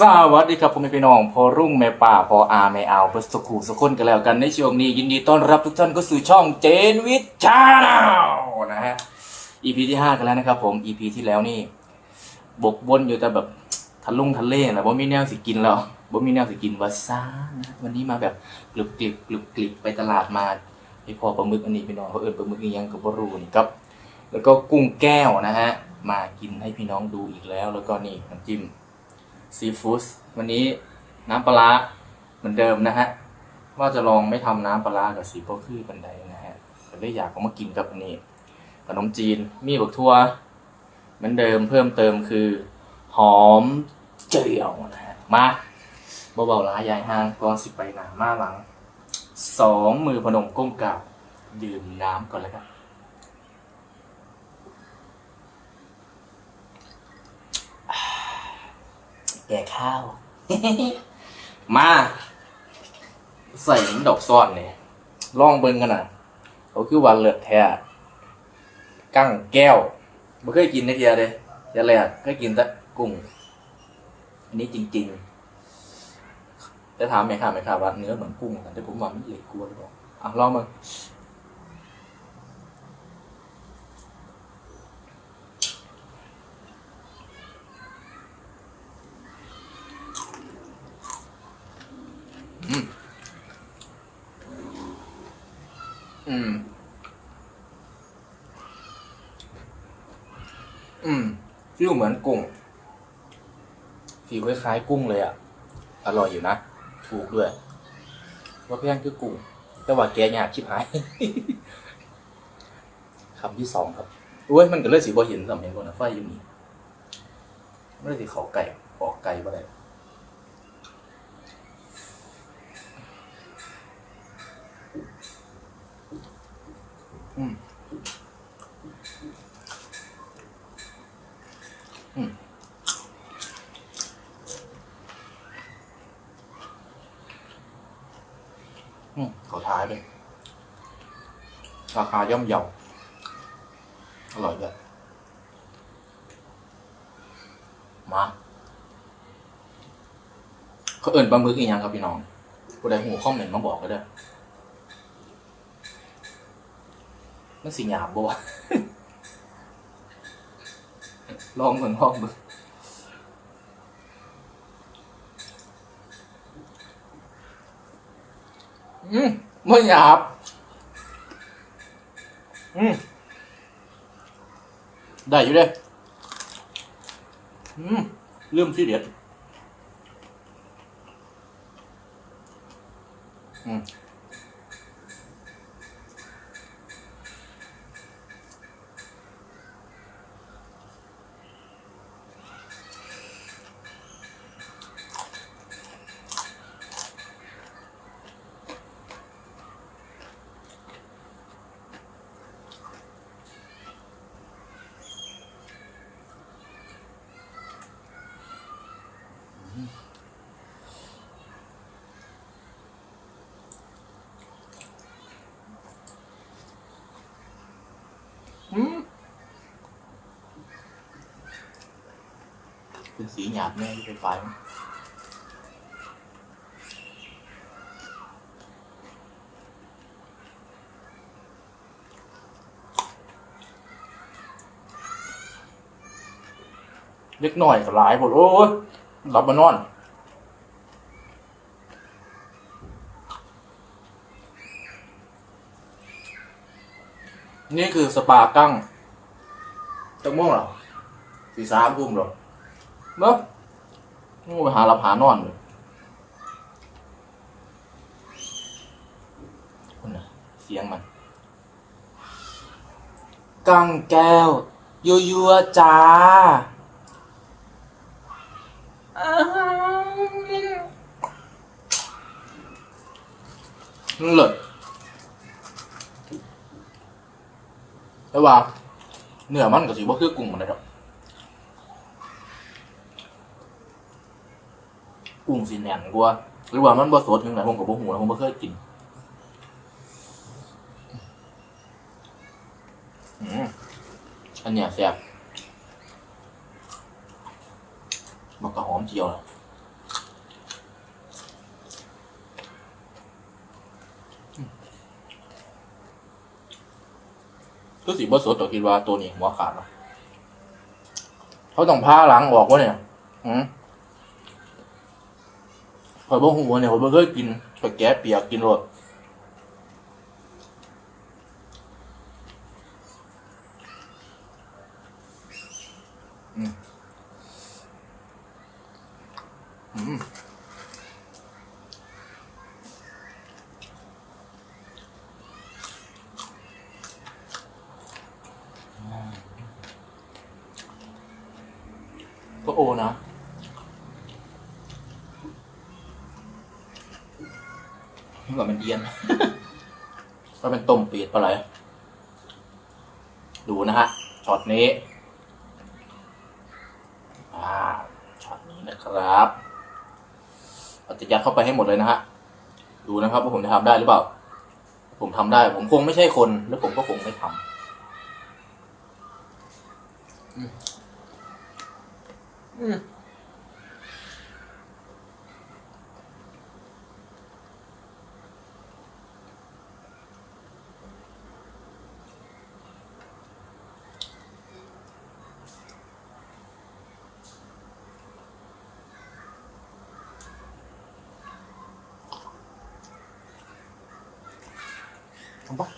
สวัสดีครับผมเป็นพี่น้องพอรุ่งแม่ป่าพออาแม่เอาเพื่อสุขูสุขคนกันแล้วกันในช่วงนี้ยินดีต้อนรับทุกท่านก็สู่ช่องเจนวิทชาแนลนะฮะ EP ที่5กันแล้วนะครับผม EP ที่แล้วนี่ บกบนอยู่แต่แบบทะลุงทะเลนะบ่มีแนวสิกินแล้วบ่มีแนวสิกินวาซ่านะวันนี้มาแบบกรึบกริบกรึบกริบไปตลาดมาไปพอปลาหมึกอันนี้พี่น้องเขาเอิ้นปลาหมึกอีหยังกับบ่รู้นี่ครับ แล้วก็กุ้งแก้วนะฮะมากินให้พี่น้องดูอีกแล้วแล้วก็นี่น้ำจิ้ม ซีฟู้ดวันนี้น้ำปลาร้าเหมือนเดิมนะฮะ ว่าจะลองไม่ทำน้ำปลาร้ากับสีโป๊คือบันไดนะฮะก็เลยอยากเอามากินกับอันนี้ขนมจีนมีบักทั่วเหมือนเดิมเพิ่มเติมคือ หอมเจียวนะฮะมาเบาๆร้ายายห้างก่อนสิไปหนามาหลังสองมือพนมก้มกราบดื่มน้ำก่อนแล้วกัน แก่ข้าว มา ใส่ดอกซ่อนเนี่ยลองเบิ่งกันนะเขาคือวันเลือดแท้กั้งแก้วไม่เคยกินนะเทียเลยอย่าแหลกเคยกินแต่กุ้ง อันนี้จริงๆจะถามไหมค่ะไหมค่ะว่าเนื้อเหมือนกุ้งแต่ผมว่ามันเล็กกลัวหรือเปล่าอะลองมึง อืม อืม อืมฟิลเหมือนกุ้งฟิลคล้ายๆกุ้งเลยอะ อร่อยอยู่นะ ถูกด้วย ว่าแพงคือกุ้ง แต่ว่าแกยากชิบหาย คำที่สองครับอุ้ยมันก็เลยสีบ่เห็นสำเห็นก่อนนะไฟอยู่นี่ไม่ได้สีเขาไก่ออกไก่บ่ได้ อืมอืมเขาท้ายเลยราคาย่อมเยาอร่อยด้วยมาเขาเอิ่นปลาหมึกอีกยังครับพี่น้องผู้ใดหูข้อมเมนมาบอกก็ได้อ มันสิหยาบบ่ลองเบิ่งลองเบิ่งอืมไม่หยาบ อืมได้อยู่เด้ออืมเริ่มที่เด็ดอืม สีหยาบแน่ที่เป็นไฟเล็กหน่อยก็หลายหมดโอ้ยหลับมานอนนี่คือสปากั้งจังม่วงเหรอสี่สามทุ่มหรอ เนาะโอ้ไปหารับหานอนเลยคุณน่ะเสียงมัน กังแก้ว ยัวยัวจ้าเลิศแต่ว่าเนื้อมันก็สิบ่คือกุ้งมันได้ดอก กุ้งสีแหนนกว่าหรือว่ามันบ่สดถึงไหนผมกับผมหูนะผมบ่เคยกินอันเนี้ยแซ่บมันก็หอมเจียวเลยก็สีบ่สดตัวคิดว่าตัวนี้หัวขาดเนาะเขาต้องผ้าหลังออกวะเนี่ย อืม ข่อยบ่หัวเนี่ยข่อยบ่เคยกินข่อยแกะเปียกกินรสก็โอนะ นี่ว่ามันเอียน ก็เป็นต้มปีดปลาไหลดูนะฮะช็อตนี้อ่าช็อตนี้นะครับเราจะยัดเข้าไปให้หมดเลยนะฮะดูนะครับว่าผมจะทำได้หรือเปล่า ผมทำได้ ผมคงไม่ใช่คน แล้วผมก็คงไม่ทำอืมอืม ทำปะ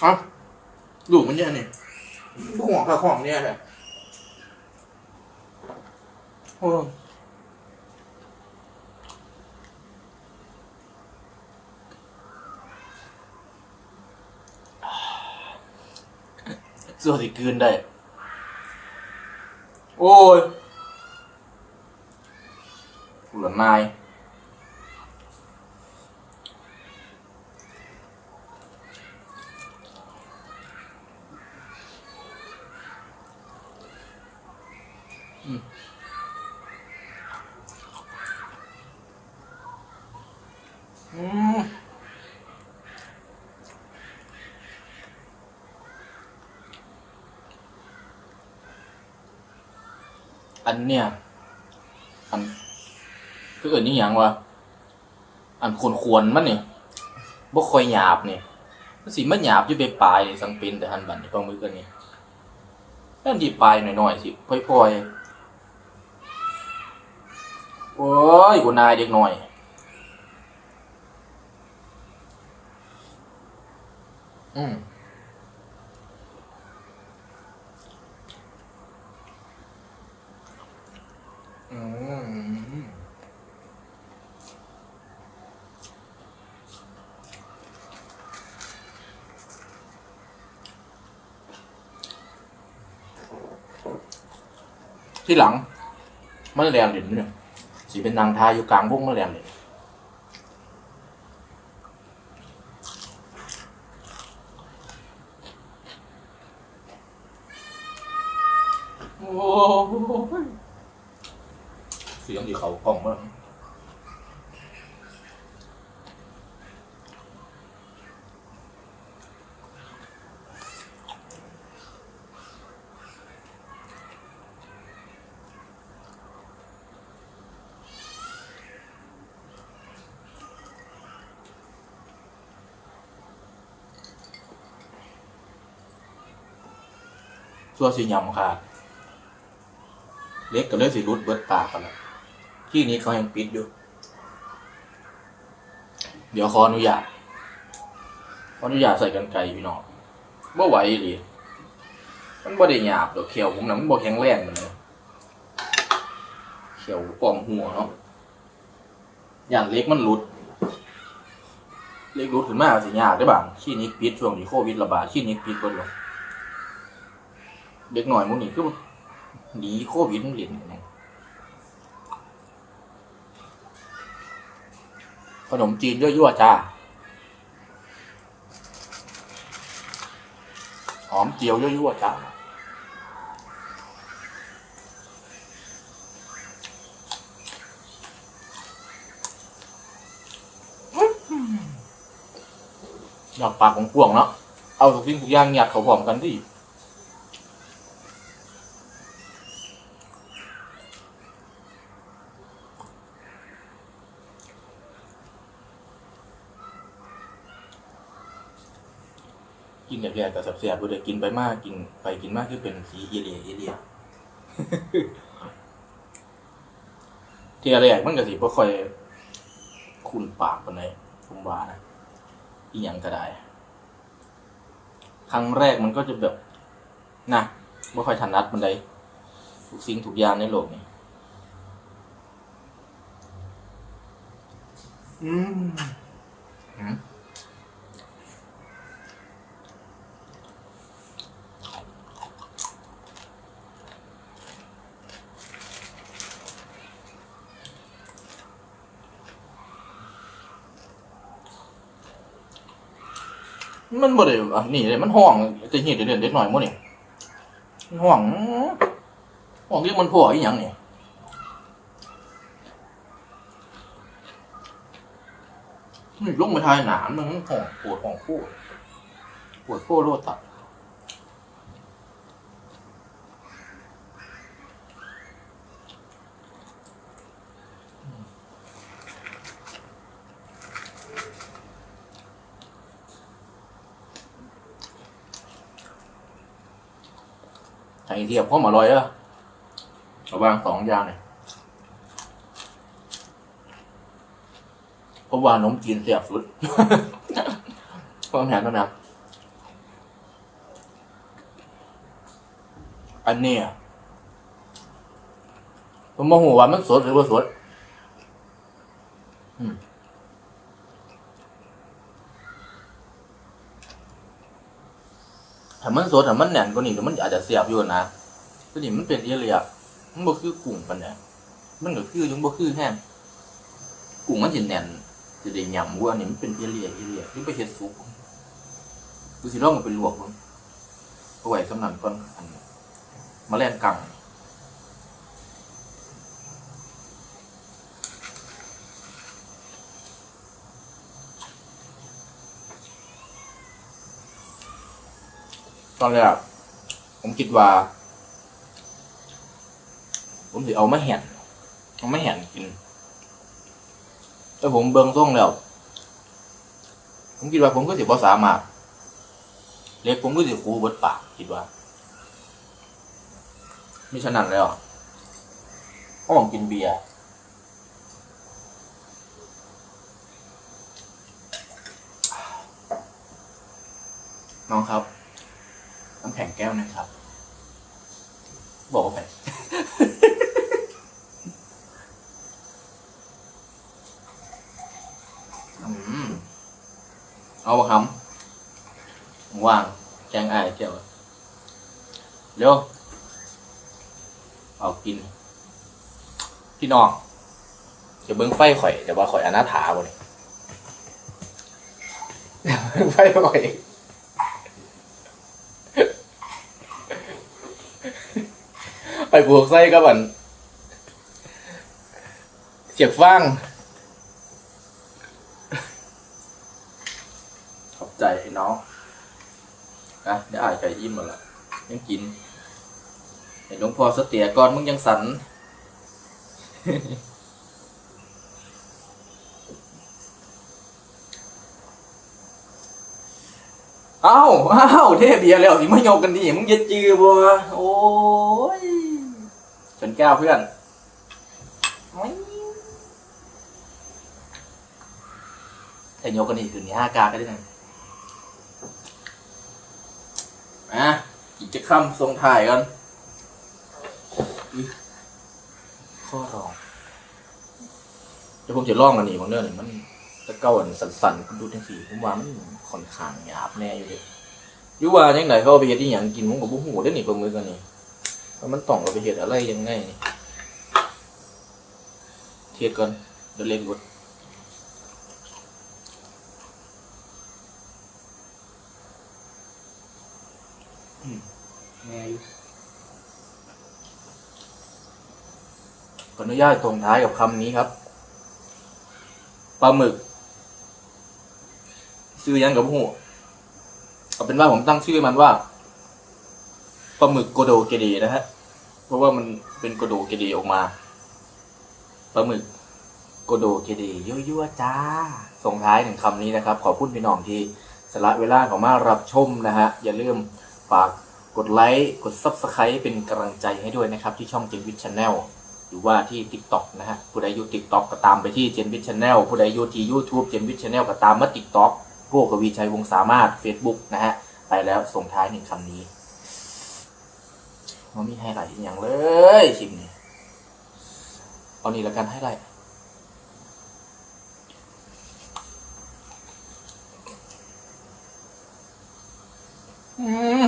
เอ้าลูกมันเนี่ยนี่ห่วงกับของเนี่ยแหละโอ้ส่วนที่คืนได้ โอ้ยเห อันเนี้ยอันคือเอินนี่ยังวะอันควรควรๆมันนี่ยบ่คอยหยาบเนี่มันสิมันหยาบอยู่ไปปลายนี่สังเป็นแต่หันบัดนี่ปลาหมึกอันนี้อันที่ปลายหน่อยๆสิพลอยๆโอ้ยกูนายเด็กหน่อยอืม ที่หลังมันแรงเด่นเนี่ยสีเป็นนางทาอยู่กลางวงมันแรงเด่นโอ้เสียงที่เขากล้องมาก ส่วสียำค่ะเล็กก็เลยสิรุดเบิดปากกันแล้วที่นี้เขายังปิดอยู่ เดี๋ยวขออนุญาตขออนุญาตใส่กันไกลพี่น้องบ่ไหวหรือมันบ่ได้หยาบดอกเขียวผมนะมันบ่แข็งแรงเหมือนเลยเขียวปอมหัวเนาะอย่างเล็กมันหลุด เล็กหลุดขึ้นมาสิยากได้บ้างขี้นิกปิดช่วงนี้โควิดระบาดขี้นิกปิดเบิดเลย เด็กหน่อยมุนี่คือหนีโควิดมันเรียนกันเนี่ยขนมจีนยั่วๆจ้า หอมเจียวยั่วๆจ้าอกปากของกวงเนาะ เอาทุกสิ่งทุกอย่างหยัดเขาพร้อมกันที่ กินแบบแรกกับแสบๆบ่ได้กินไปมากกินไปกินมากคือเป็นสีเอเลียเอเลียเทียแรกมันก็สิบ่ค่อยคุ้นปากปานใดผมว่านะอีหยังก็ได้ ครั้งแรกมันก็จะแบบนะบ่ค่อยถนัดปานใดทุกสิ่งทุกอย่างในโลกนี้อืม มันบ่ได้อะนี่เลยมันห้องจะเห็นเด่นเด็กหน่อยมั้งนี่มันห้องห้องเรียกมันพ่ออีหยังนี่นี่ลงไปทายหนามมันห่องปวดห่องปวดปวดโป้โรดตัด ไอ้เทียบความอร่อยอะระหว่างสองอย่างเนี่ยเพราะว่าขนมจีนเสียบสุดความแหนนั่นนะอันเนี้ยผมมองว่ามันสดหรือว่าสด อืม ถ้ามันสดถ้ามันแน่นกว่านี้มันอาจจะเสียบอยู่นะตัวนี้มันเป็นเอเรียมันบ่คือกุ้งปันเนี่ยมันก็คือยังบ่คือแห้งกุ้งมันจะแน่นจะได้ยำวัวนี่มันเป็นเอเรียเอเรียหรือไปเฮ็ดซุปดูสิลองมันเป็นลวกมันเอาไว้สำนันก่อนอันมาแล่นกัง ตอนแรกผมคิดว่า ผมจะเอามาแห่นเอามาแห่นกิน แต่ผมเบิ่งส่งแล้ว ผมคิดว่าผมก็สิบ่สามารถเล็กผมก็สิคูเบิดปากคิดว่ามิฉะนั้นแล้วห้องกินเบียร์น้องครับ น้ำแข็งแก้วนะครับ บอกว่าแข็งอืมเอาบ่ครับวางแกงไอเจ้าเร็วเอากิน พี่น้องจะเบิ้งไฟข่อยแต่ว่าข่อยอนาถาบ่นี่เบิ่งไฟข่อย ไปบวกไส้กับอันเสียกฟางขอบใจไอ้น้องนะเดี๋ยวอ่านไก่ยิ้มหมดละยังกินเห็นหลวงพ่อสเตียก่อนมึงยังสันเอ้าเอ้าเทเบียร์แล้วสิมาโยกกันดิมึงจะจือบัวโอ้ ยชนแก้วเพื่อนโอ้ยแต่โยกกันดิคืนนี้ห้ากาก็ได้ไงอะกิจกรรมทรงถ่ายกันอุ๊ยข้อรองเดี๋ยวผมจะลองอันนี้บางเรื่องนี่มันตะเก้าอันสั่นๆคุณดูทั้งสี่ผมว่ามันค่อนข้างหยาบแน่อยู่เลยอยู่ว่าจังไหนเขาเอาไปเฮ็ดที่หยังกินผมกับบุหูได้อนี่ประมือกันนี่ ว่ามันต้องเอาไปเฮ็ดอะไรยังไงนี่เทียดก่อนเดี๋ยวเล่นกดแน่อยู่ขออนุญาตตรงท้ายกับคำนี้ครับปลาหมึกชื่อยังกับหูเอาเป็นว่าผมตั้งชื่อมันว่าปลาหมึกโกโดเกเดนะฮะเพ ราะว่ามันเป็นโกโดเกเจดีออกมาปลาหมึกโกโดเกเจดียั่วๆจ้า ส่งท้ายหนึ่งคำนี้นะครับ ขอบคุณพี่น้องที่สละเวลาของมารับชมนะฮะ อย่าลืมฝากกดไลค์กด Subscribe เป็นกำลังใจให้ด้วยนะครับ ที่ช่องเจนวิทช n แนลหรือว่าที่ TikTok นะฮะ ผู้ใดอยู่ TikTok ก็ตามไปที่เจนวิทช n แนลผู้ใดอยู่ที่ YouTube เจนวิทช n แนลก็ตามมา TikTok พวกกวีชัยวงสามารถ Facebook นะฮะ ไปแล้วส่งท้ายหนึ่งคำนี้ มันมีไฮไลท์อย่างเลยคลิปนี้เอานี่แล้วกันไฮไลท์อืม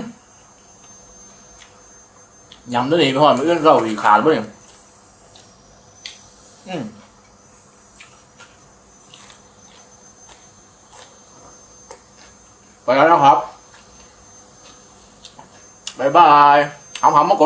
ยำตัวนี้ไปหอยมันเอื้อนเราอีกขาดบ่เนี่ยอืมไปแล้วนะครับ บ๊ายบาย เอาหำมา